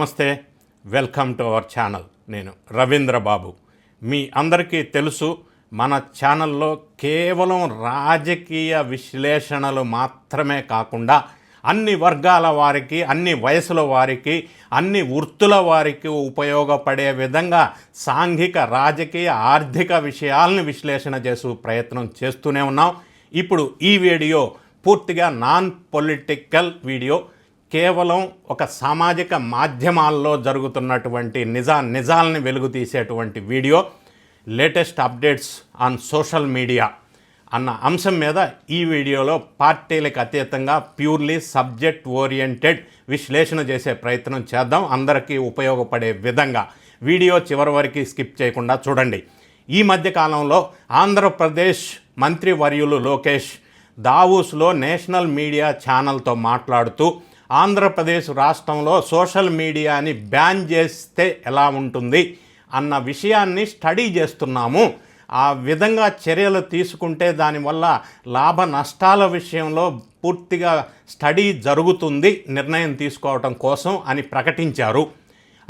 నమస్తే welcome to our channel. నేను రవీంద్ర బాబు. మీ అందరికీ తెలుసు మన ఛానల్లో కేవలం రాజకీయ విశ్లేషణలు మాత్రమే కాకుండా అన్ని వర్గాల వారికి అన్ని వయసుల వారికి అన్ని వృత్తుల వారికి ఉపయోగపడే విధంగా సాంఘిక రాజకీయ ఆర్థిక విషయాలను విశ్లేషణ చేసే ప్రయత్నం చేస్తూనే ఉన్నాం. ఇప్పుడు ఈ వీడియో పూర్తిగా నాన్ పొలిటికల్ వీడియో. కేవలం ఒక సామాజిక మాధ్యమాల్లో జరుగుతున్నటువంటి నిజా నిజాలని వెలుగు తీసేటువంటి video latest updates on social media అన్న అంశం మీద ఈ వీడియోలో పార్టీలకు అతీతంగా ప్యూర్లీ సబ్జెక్ట్ ఓరియంటెడ్ విశ్లేషణ చేసే ప్రయత్నం చేద్దాం. అందరికీ ఉపయోగపడే విధంగా వీడియో చివరి వరకు స్కిప్ చేయకుండా చూడండి. ఈ మధ్యకాలంలో ఆంధ్రప్రదేశ్ మంత్రివర్యులు లోకేష్ దావూస్లో నేషనల్ మీడియా ఛానల్తో మాట్లాడుతూ ఆంధ్రప్రదేశ్ రాష్ట్రంలో సోషల్ మీడియాని బ్యాన్ చేస్తే ఎలా ఉంటుంది అన్న విషయాన్ని స్టడీ చేస్తున్నాము. ఆ విధంగా చర్యలు తీసుకుంటే దానివల్ల లాభ నష్టాల విషయంలో పూర్తిగా స్టడీ జరుగుతుంది నిర్ణయం తీసుకోవటం కోసం అని ప్రకటించారు.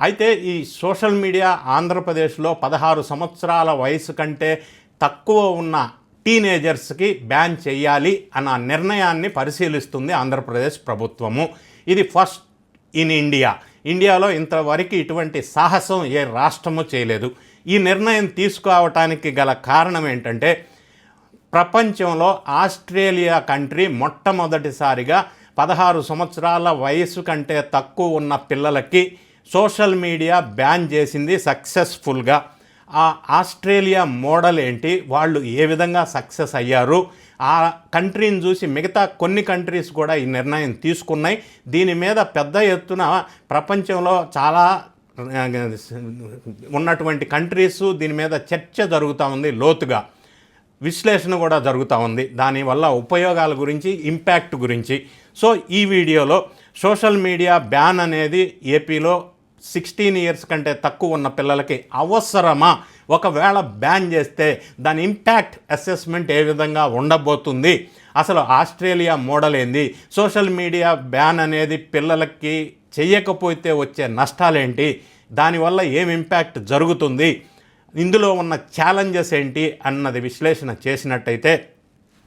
అయితే ఈ సోషల్ మీడియా ఆంధ్రప్రదేశ్లో పదహారు సంవత్సరాల వయసు కంటే తక్కువ ఉన్న టీనేజర్స్కి బ్యాన్ చేయాలి అన్న నిర్ణయాన్ని పరిశీలిస్తుంది ఆంధ్రప్రదేశ్ ప్రభుత్వము. ఇది ఫస్ట్ ఇన్ ఇండియా. ఇండియాలో ఇంతవరకు ఇటువంటి సాహసం ఏ రాష్ట్రము చేయలేదు. ఈ నిర్ణయం తీసుకోవటానికి గల కారణం ఏంటంటే ప్రపంచంలో ఆస్ట్రేలియా కంట్రీ మొట్టమొదటిసారిగా పదహారు సంవత్సరాల వయసు కంటే తక్కువ ఉన్న పిల్లలకి సోషల్ మీడియా బ్యాన్ చేసింది సక్సెస్ఫుల్గా. ఆ ఆస్ట్రేలియా మోడల్ ఏంటి? వాళ్ళు ఏ విధంగా సక్సెస్ అయ్యారు? ఆ కంట్రీని చూసి మిగతా కొన్ని కంట్రీస్ కూడా ఈ నిర్ణయం తీసుకున్నాయి. దీని మీద పెద్ద ఎత్తున ప్రపంచంలో చాలా ఉన్నటువంటి కంట్రీస్ దీని మీద చర్చ జరుగుతూ ఉంది లోతుగా. విశ్లేషణ కూడా జరుగుతూ ఉంది. దానివల్ల ఉపయోగాల గురించి ఇంపాక్ట్ గురించి. సో ఈ వీడియోలో సోషల్ మీడియా బ్యాన్ అనేది ఏపీలో సిక్స్టీన్ ఇయర్స్ కంటే తక్కువ ఉన్న పిల్లలకి అవసరమా? ఒకవేళ బ్యాన్ చేస్తే దాని ఇంపాక్ట్ అసెస్మెంట్ ఏ విధంగా ఉండబోతుంది? అసలు ఆస్ట్రేలియా మోడల్ ఏంది? సోషల్ మీడియా బ్యాన్ అనేది పిల్లలకి చెయ్యకపోతే వచ్చే నష్టాలేంటి? దానివల్ల ఏం ఇంపాక్ట్ జరుగుతుంది? ఇందులో ఉన్న ఛాలెంజెస్ ఏంటి? అన్నది విశ్లేషణ చేసినట్టయితే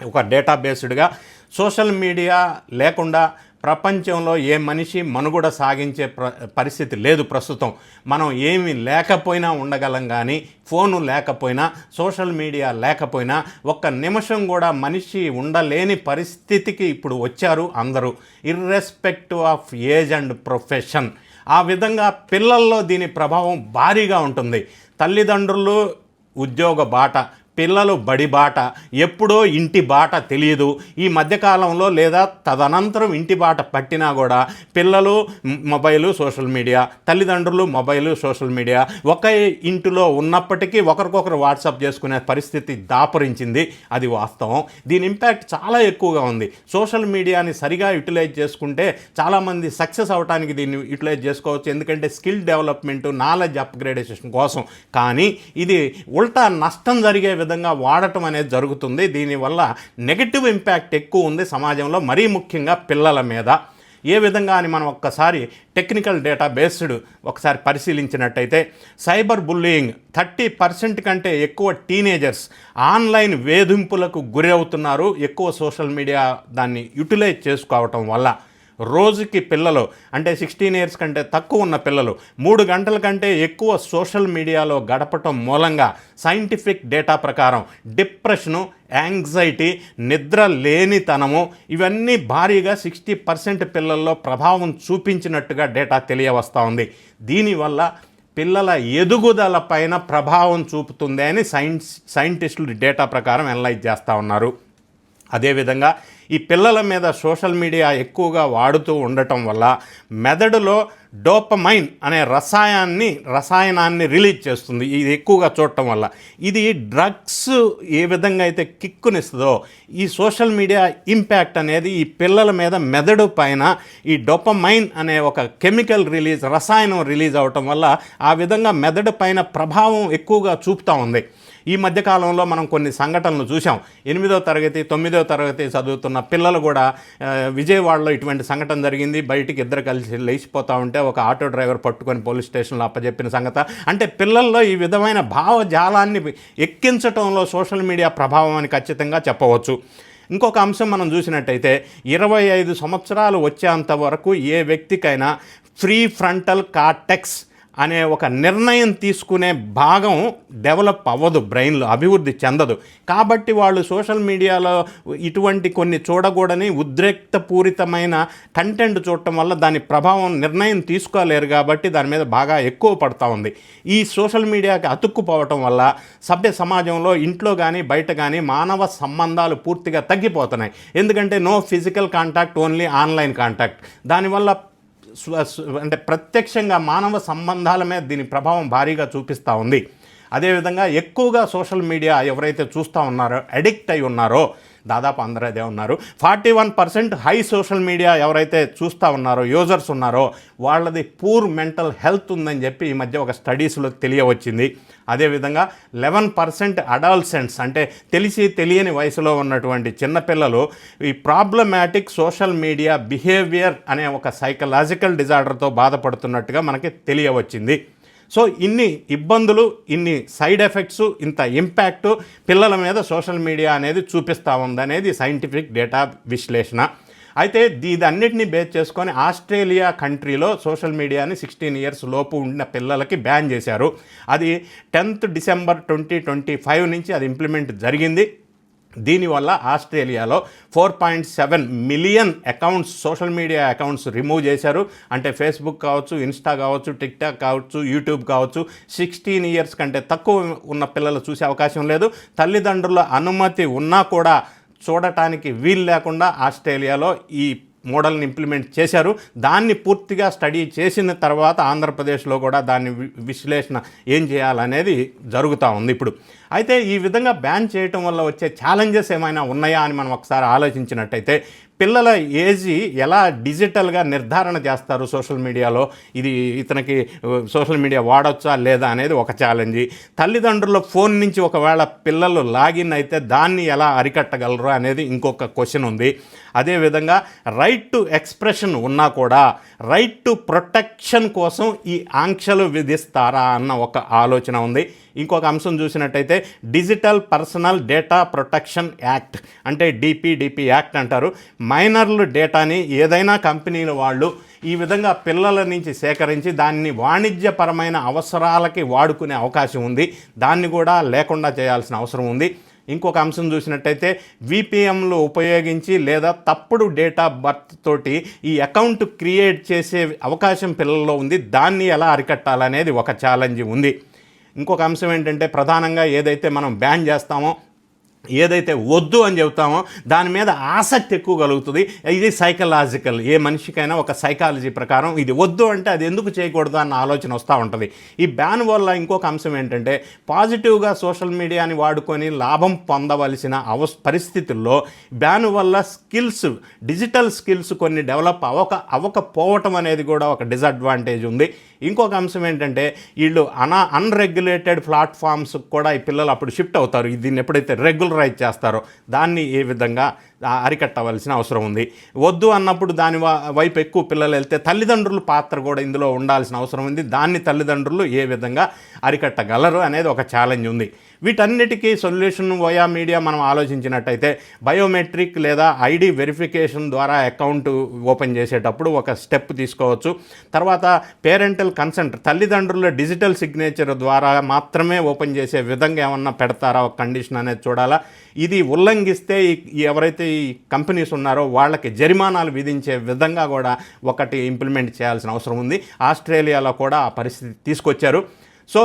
ఒక డేటా బేస్డ్గా సోషల్ మీడియా లేకుండా ప్రపంచంలో ఏ మనిషి మనుగడ సాగించే ప్ర పరిస్థితి లేదు ప్రస్తుతం. మనం ఏమి లేకపోయినా ఉండగలం కానీ ఫోను లేకపోయినా సోషల్ మీడియా లేకపోయినా ఒక్క నిమిషం కూడా మనిషి ఉండలేని పరిస్థితికి ఇప్పుడు వచ్చారు అందరూ. Irrespective of age and profession. ఆ విధంగా పిల్లల్లో దీని ప్రభావం భారీగా ఉంటుంది. తల్లిదండ్రులు ఉద్యోగ బాట పిల్లలు బడి బాట ఎప్పుడో ఇంటి బాట తెలియదు ఈ మధ్యకాలంలో లేదా తదనంతరం ఇంటి బాట పట్టినా కూడా పిల్లలు మొబైలు సోషల్ మీడియా తల్లిదండ్రులు మొబైలు సోషల్ మీడియా ఒక ఇంటిలో ఉన్నప్పటికీ ఒకరికొకరు వాట్సాప్ చేసుకునే పరిస్థితి దాపరించింది. అది వాస్తవం. దీని ఇంపాక్ట్ చాలా ఎక్కువగా ఉంది. సోషల్ మీడియాని సరిగా యూటిలైజ్ చేసుకుంటే చాలామంది సక్సెస్ అవడానికి దీన్ని యూటిలైజ్ చేసుకోవచ్చు. ఎందుకంటే స్కిల్ డెవలప్మెంట్ నాలెడ్జ్ అప్గ్రేడేషన్ కోసం. కానీ ఇది ఉల్టా నష్టం జరిగే విధంగా వాడటం అనేది జరుగుతుంది. దీనివల్ల నెగటివ్ ఇంపాక్ట్ ఎక్కువ ఉంది సమాజంలో మరీ ముఖ్యంగా పిల్లల మీద. ఏ విధంగా అని మనం ఒక్కసారి టెక్నికల్ డేటా బేస్డ్ ఒకసారి పరిశీలించినట్టయితే సైబర్ బుల్లింగ్ థర్టీ పర్సెంట్ కంటే ఎక్కువ టీనేజర్స్ ఆన్లైన్ వేధింపులకు గురి అవుతున్నారు ఎక్కువ సోషల్ మీడియా దాన్ని యూటిలైజ్ చేసుకోవటం వల్ల. రోజుకి పిల్లలు అంటే సిక్స్టీన్ ఇయర్స్ కంటే తక్కువ ఉన్న పిల్లలు మూడు గంటల కంటే ఎక్కువ సోషల్ మీడియాలో గడపటం మూలంగా సైంటిఫిక్ డేటా ప్రకారం డిప్రెషను యాంగ్జైటీ నిద్ర లేనితనము ఇవన్నీ భారీగా సిక్స్టీ పర్సెంట్ పిల్లల్లో ప్రభావం చూపించినట్టుగా డేటా తెలియవస్తూ ఉంది. దీనివల్ల పిల్లల ఎదుగుదల పైన ప్రభావం చూపుతుంది అని సైన్స్ సైంటిస్టులు డేటా ప్రకారం అనలైజ్ చేస్తూ ఉన్నారు. అదేవిధంగా ఈ పిల్లల మీద సోషల్ మీడియా ఎక్కువగా వాడుతూ ఉండటం వల్ల మెదడులో డోపమైన్ అనే రసాయాన్ని రసాయనాన్ని రిలీజ్ చేస్తుంది. ఇది ఎక్కువగా చూడటం వల్ల. ఇది డ్రగ్స్ ఏ విధంగా అయితే కిక్కునిస్తుందో ఈ సోషల్ మీడియా ఇంపాక్ట్ అనేది ఈ పిల్లల మీద మెదడు పైన ఈ డోపమైన్ అనే ఒక కెమికల్ రిలీజ్ రసాయనం రిలీజ్ అవటం వల్ల ఆ విధంగా మెదడు పైన ప్రభావం ఎక్కువగా చూపుతూ ఉంది. ఈ మధ్యకాలంలో మనం కొన్ని సంఘటనలు చూసాం ఎనిమిదో తరగతి తొమ్మిదో తరగతి చదువుతున్న పిల్లలు కూడా విజయవాడలో ఇటువంటి సంఘటన జరిగింది. బయటికి ఇద్దరు కలిసి లేచిపోతూ ఉంటే ఒక ఆటో డ్రైవర్ పట్టుకొని పోలీస్ స్టేషన్లో అప్పచెప్పిన సంగత. అంటే పిల్లల్లో ఈ విధమైన భావజాలాన్ని ఎక్కించటంలో సోషల్ మీడియా ప్రభావం అని ఖచ్చితంగా చెప్పవచ్చు. ఇంకొక అంశం మనం చూసినట్టయితే ఇరవై ఐదు సంవత్సరాలు వచ్చేంత వరకు ఏ వ్యక్తికైనా ఫ్రీ ఫ్రంటల్ కార్టెక్స్ అనే ఒక నిర్ణయం తీసుకునే భాగం డెవలప్ అవ్వదు బ్రెయిన్లో అభివృద్ధి చెందదు. కాబట్టి వాళ్ళు సోషల్ మీడియాలో ఇటువంటి కొన్ని చూడకూడని ఉద్రేక్తపూరితమైన కంటెంట్ చూడటం వల్ల దాని ప్రభావం నిర్ణయం తీసుకోలేరు కాబట్టి దాని మీద బాగా ఎక్కువ పడుతూ ఉంది. ఈ సోషల్ మీడియాకి అతుక్కుపోవటం వల్ల సభ్య సమాజంలో ఇంట్లో కానీ బయట కానీ మానవ సంబంధాలు పూర్తిగా తగ్గిపోతున్నాయి. ఎందుకంటే no physical contact only online contact. దానివల్ల అంటే ప్రత్యక్షంగా మానవ సంబంధాల మీద దీని ప్రభావం భారీగా చూపిస్తూ ఉంది. అదేవిధంగా ఎక్కువగా సోషల్ మీడియా ఎవరైతే చూస్తూ ఉన్నారో అడిక్ట్ అయి ఉన్నారో దాదాపు అందరూ అదే ఉన్నారు. Forty one percent high social media ఎవరైతే చూస్తూ ఉన్నారో యూజర్స్ ఉన్నారో వాళ్ళది పూర్ మెంటల్ హెల్త్ ఉందని చెప్పి ఈ మధ్య ఒక స్టడీస్లో తెలియవచ్చింది. అదేవిధంగా లెవెన్ పర్సెంట్ అడాల్సెంట్స్ అంటే తెలిసి తెలియని వయసులో ఉన్నటువంటి చిన్నపిల్లలు ఈ ప్రాబ్లమాటిక్ సోషల్ మీడియా బిహేవియర్ అనే ఒక సైకలాజికల్ డిజార్డర్తో బాధపడుతున్నట్టుగా మనకి తెలియవచ్చింది. సో ఇన్ని ఇబ్బందులు ఇన్ని సైడ్ ఎఫెక్ట్స్ ఇంత ఇంపాక్ట్ పిల్లల మీద సోషల్ మీడియా అనేది చూపిస్తూ ఉందనేది సైంటిఫిక్ డేటా విశ్లేషణ. అయితే దీదన్నిటిని బేస్ చేసుకొని ఆస్ట్రేలియా కంట్రీలో సోషల్ మీడియాని సిక్స్టీన్ ఇయర్స్ లోపు ఉన్న పిల్లలకి బ్యాన్ చేశారు. అది tenth December twenty twenty five నుంచి అది ఇంప్లిమెంట్ జరిగింది. దీనివల్ల ఆస్ట్రేలియాలో four point seven million accounts social media accounts remove చేశారు. అంటే ఫేస్బుక్ కావచ్చు ఇన్స్టా కావచ్చు టిక్టాక్ కావచ్చు యూట్యూబ్ కావచ్చు సిక్స్టీన్ ఇయర్స్ కంటే తక్కువ ఉన్న పిల్లలు చూసే అవకాశం లేదు. తల్లిదండ్రుల అనుమతి ఉన్నా కూడా చూడటానికి వీలు లేకుండా ఆస్ట్రేలియాలో ఈ మోడల్ని ఇంప్లిమెంట్ చేశారు. దాన్ని పూర్తిగా స్టడీ చేసిన తర్వాత ఆంధ్రప్రదేశ్లో కూడా దాన్ని విశ్లేషణ ఏం చేయాలనేది జరుగుతూ ఉంది ఇప్పుడు. అయితే ఈ విధంగా బ్యాన్ చేయటం వల్ల వచ్చే ఛాలెంజెస్ ఏమైనా ఉన్నాయా అని మనం ఒకసారి ఆలోచించినట్టయితే పిల్లల ఏజ్ ఎలా డిజిటల్గా నిర్ధారణ చేస్తారు సోషల్ మీడియాలో? ఇది ఇతనికి సోషల్ మీడియా వాడొచ్చా లేదా అనేది ఒక ఛాలెంజ్ తల్లిదండ్రుల ఫోన్ నుంచి ఒకవేళ పిల్లలు లాగిన్ అయితే దాన్ని ఎలా అరికట్టగలరు అనేది ఇంకొక క్వశ్చన్ ఉంది. అదేవిధంగా రైట్ టు ఎక్స్ప్రెషన్ ఉన్నా కూడా రైట్ టు ప్రొటెక్షన్ కోసం ఈ ఆంక్షలు విధిస్తారా అన్న ఒక ఆలోచన ఉంది. ఇంకొక అంశం చూసినట్టయితే digital personal data protection act అంటే డిపిడిపి యాక్ట్ అంటారు. మైనర్లు డేటాని ఏదైనా కంపెనీల వాళ్ళు ఈ విధంగా పిల్లల నుంచి సేకరించి దాన్ని వాణిజ్యపరమైన అవసరాలకి వాడుకునే అవకాశం ఉంది. దాన్ని కూడా లేకుండా చేయాల్సిన అవసరం ఉంది. ఇంకొక అంశం చూసినట్టయితే విపిఎంలు ఉపయోగించి లేదా తప్పుడు డేటా బర్త్ తోటి ఈ అకౌంట్ క్రియేట్ చేసే అవకాశం పిల్లల్లో ఉంది. దాన్ని ఎలా అరికట్టాలనేది ఒక ఛాలెంజ్ ఉంది. ఇంకొక అంశం ఏంటంటే ప్రధానంగా ఏదైతే మనం బ్యాన్ చేస్తామో ఏదైతే వద్దు అని చెబుతామో దాని మీద ఆసక్తి ఎక్కువ కలుగుతుంది. ఇది సైకలాజికల్ ఏ మనిషికైనా ఒక సైకాలజీ ప్రకారం ఇది వద్దు అంటే అది ఎందుకు చేయకూడదు అన్న ఆలోచన వస్తూ ఉంటుంది. ఈ బ్యాన్ వల్ల ఇంకొక అంశం ఏంటంటే పాజిటివ్గా సోషల్ మీడియాని వాడుకొని లాభం పొందవలసిన అవ పరిస్థితుల్లో బ్యాన్ వల్ల స్కిల్స్ డిజిటల్ స్కిల్స్ కొన్ని డెవలప్ అవ్వక అవ్వకపోవటం అనేది కూడా ఒక డిసడ్వాంటేజ్ ఉంది. ఇంకొక అంశం ఏంటంటే వీళ్ళు అనా అన్రెగ్యులేటెడ్ ప్లాట్ఫామ్స్ కూడా ఈ పిల్లలు అప్పుడు షిఫ్ట్ అవుతారు. దీన్ని ఎప్పుడైతే రెగ్యులరైజ్ చేస్తారో దాన్ని ఏ విధంగా అరికట్టవలసిన అవసరం ఉంది. వద్దు అన్నప్పుడు దాని వైపు ఎక్కువ పిల్లలు వెళ్తే తల్లిదండ్రుల పాత్ర కూడా ఇందులో ఉండాల్సిన అవసరం ఉంది. దాన్ని తల్లిదండ్రులు ఏ విధంగా అరికట్టగలరు అనేది ఒక ఛాలెంజ్ ఉంది. వీటన్నిటికీ సొల్యూషన్ వయా మీడియా మనం ఆలోచించినట్టయితే బయోమెట్రిక్ లేదా ఐడి వెరిఫికేషన్ ద్వారా అకౌంట్ ఓపెన్ చేసేటప్పుడు ఒక స్టెప్ తీసుకోవచ్చు. తర్వాత పేరెంటల్ కన్సెంట్ తల్లిదండ్రుల డిజిటల్ సిగ్నేచర్ ద్వారా మాత్రమే ఓపెన్ చేసే విధంగా ఏమన్నా పెడతారా? ఒక కండిషన్ అనేది చూడాలా? ఇది ఉల్లంఘిస్తే ఎవరైతే ఈ కంపెనీస్ ఉన్నారో వాళ్ళకి జరిమానాలు విధించే విధంగా కూడా ఒకటి ఇంప్లిమెంట్ చేయాల్సిన అవసరం ఉంది. ఆస్ట్రేలియాలో కూడా ఆ పరిస్థితి తీసుకొచ్చారు. సో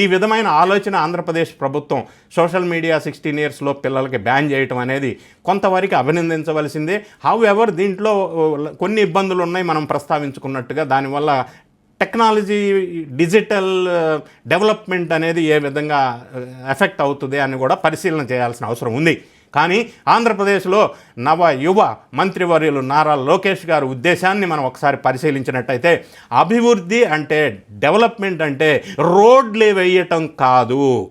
ఈ విధమైన ఆలోచన ఆంధ్రప్రదేశ్ ప్రభుత్వం సోషల్ మీడియా సిక్స్టీన్ ఇయర్స్లో పిల్లలకి బ్యాన్ చేయటం అనేది కొంతవరకు అభినందించవలసిందే. హౌ ఎవర్ దీంట్లో కొన్ని ఇబ్బందులు ఉన్నాయి మనం ప్రస్తావించుకున్నట్టుగా. దానివల్ల టెక్నాలజీ డిజిటల్ డెవలప్మెంట్ అనేది ఏ విధంగా ఎఫెక్ట్ అవుతుంది అని కూడా పరిశీలన చేయాల్సిన అవసరం ఉంది. కానీ ఆంధ్రప్రదేశ్లో నవ యువ మంత్రివర్యులు నారా లోకేష్ గారు ఉద్దేశాన్ని మనం ఒకసారి పరిశీలించినట్టయితే అభివృద్ధి అంటే డెవలప్మెంట్ అంటే రోడ్లు వేయటం కాదు.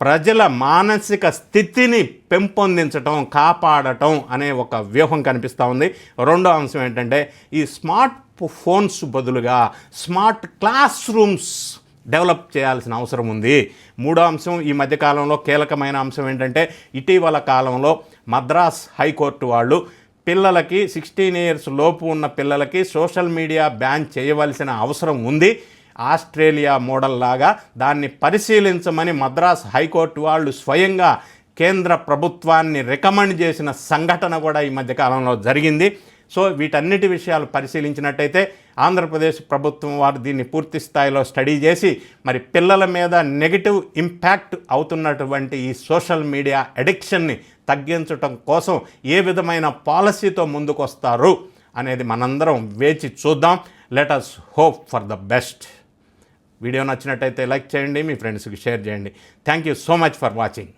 ప్రజల మానసిక స్థితిని పెంపొందించటం కాపాడటం అనే ఒక వ్యూహం కనిపిస్తూ ఉంది. రెండో అంశం ఏంటంటే ఈ స్మార్ట్ ఫోన్స్ బదులుగా స్మార్ట్ క్లాస్ రూమ్స్ డెవలప్ చేయాల్సిన అవసరం ఉంది. మూడో అంశం ఈ మధ్యకాలంలో కీలకమైన అంశం ఏంటంటే ఇటీవల కాలంలో మద్రాస్ హైకోర్టు వాళ్ళు పిల్లలకి సిక్స్టీన్ ఇయర్స్ లోపు ఉన్న పిల్లలకి సోషల్ మీడియా బ్యాన్ చేయవలసిన అవసరం ఉంది. ఆస్ట్రేలియా మోడల్ లాగా దాన్ని పరిశీలించమని మద్రాస్ హైకోర్టు వాళ్ళు స్వయంగా కేంద్ర ప్రభుత్వాన్ని రికమెండ్ చేసిన సంఘటన కూడా ఈ మధ్యకాలంలో జరిగింది. సో వీటన్నిటి విషయాలు పరిశీలించినట్టయితే ఆంధ్రప్రదేశ్ ప్రభుత్వం వారు దీన్ని పూర్తి స్థాయిలో స్టడీ చేసి మరి పిల్లల మీద నెగిటివ్ ఇంపాక్ట్ అవుతున్నటువంటి ఈ సోషల్ మీడియా అడిక్షన్ని తగ్గించటం కోసం ఏ విధమైన పాలసీతో ముందుకొస్తారు అనేది మనందరం వేచి చూద్దాం. Let us hope for the best video నచ్చినట్టయితే లైక్ చేయండి మీ ఫ్రెండ్స్కి షేర్ చేయండి. Thank you so much for watching